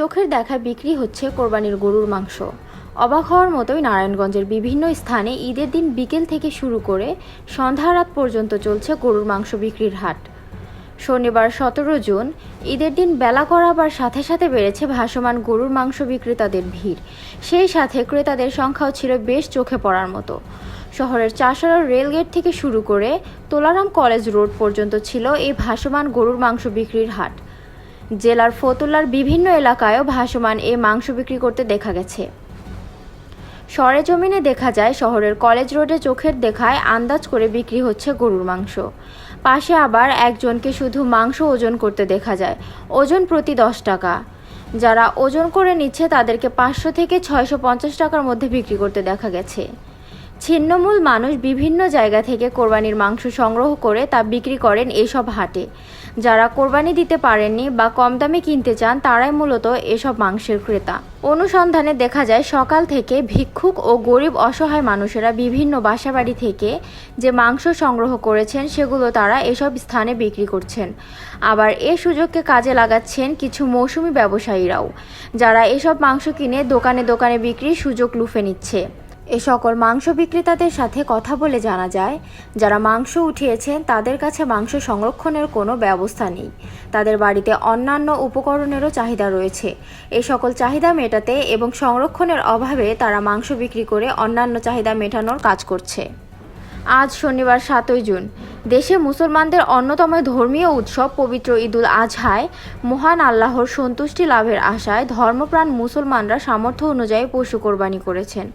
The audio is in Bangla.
চোখের দেখায় বিক্রি হচ্ছে কোরবানির গরুর মাংস। অবাক হওয়ার মতোই নারায়ণগঞ্জের বিভিন্ন স্থানে ঈদের দিন বিকেল থেকে শুরু করে সন্ধ্যা রাত পর্যন্ত চলছে গরুর মাংস বিক্রির হাট। শনিবার সতেরো জুন, ঈদের দিন বেলা করাবার সাথে সাথে বেড়েছে ভাসমান গরুর মাংস বিক্রেতাদের ভিড়। সেই সাথে ক্রেতাদের সংখ্যাও ছিল বেশ চোখে পড়ার মতো। শহরের চাষারা রেলগেট থেকে শুরু করে তোলারাম কলেজ রোড পর্যন্ত ছিল এই ভাসমান গরুর মাংস বিক্রির হাট। জেলার ফতুল্লার বিভিন্ন এলাকায়ও ভাসমান এ মাংস বিক্রি করতে দেখা গেছে। সরেজমিনে দেখা যায় শহরের কলেজ রোডে চোখের দেখায় আন্দাজ করে বিক্রি হচ্ছে গরুর মাংস। পাশে আবার একজনকে শুধু মাংস ওজন করতে দেখা যায়, ওজন প্রতি দশ টাকা। যারা ওজন করে নিচ্ছে তাদেরকে পাঁচশো থেকে ছয়শো পঞ্চাশ টাকার মধ্যে বিক্রি করতে দেখা গেছে। ছিন্নমূল মানুষ বিভিন্ন জায়গা থেকে কোরবানির মাংস সংগ্রহ করে তা বিক্রি করেন এসব হাটে। যারা কোরবানি দিতে পারেননি বা কম দামে কিনতে চান, তারাই মূলত এসব মাংসের ক্রেতা। অনুসন্ধানে দেখা যায়, সকাল থেকে ভিক্ষুক ও গরিব অসহায় মানুষেরা বিভিন্ন বাসাবাড়ি থেকে যে মাংস সংগ্রহ করেছেন, সেগুলো তারা এসব স্থানে বিক্রি করছেন। আবার এ সুযোগকে কাজে লাগাচ্ছেন কিছু মৌসুমি ব্যবসায়ীরাও, যারা এসব মাংস কিনে দোকানে দোকানে বিক্রির সুযোগ লুফে নিচ্ছে। এ সকল মাংস বিক্রেতাদের সাথে কথা বলে জানা যায়, যারা মাংস উঠিয়েছেন তাদের কাছে মাংস সংরক্ষণের কোনো ব্যবস্থা নেই। তাদের বাড়িতে অন্যান্য উপকরণেরও চাহিদা রয়েছে। এ সকল চাহিদা মেটাতে এবং সংরক্ষণের অভাবে তারা মাংস বিক্রি করে অন্যান্য চাহিদা মেটানোর কাজ করছে। আজ শনিবার সাতই জুন। দেশে মুসলমানদের অন্যতম ধর্মীয় উৎসব পবিত্র ঈদুল আজহায়। মহান আল্লাহর সন্তুষ্টি লাভের আশায় ধর্মপ্রাণ মুসলমানরা সামর্থ্য অনুযায়ী পশু কোরবানি করেছেন।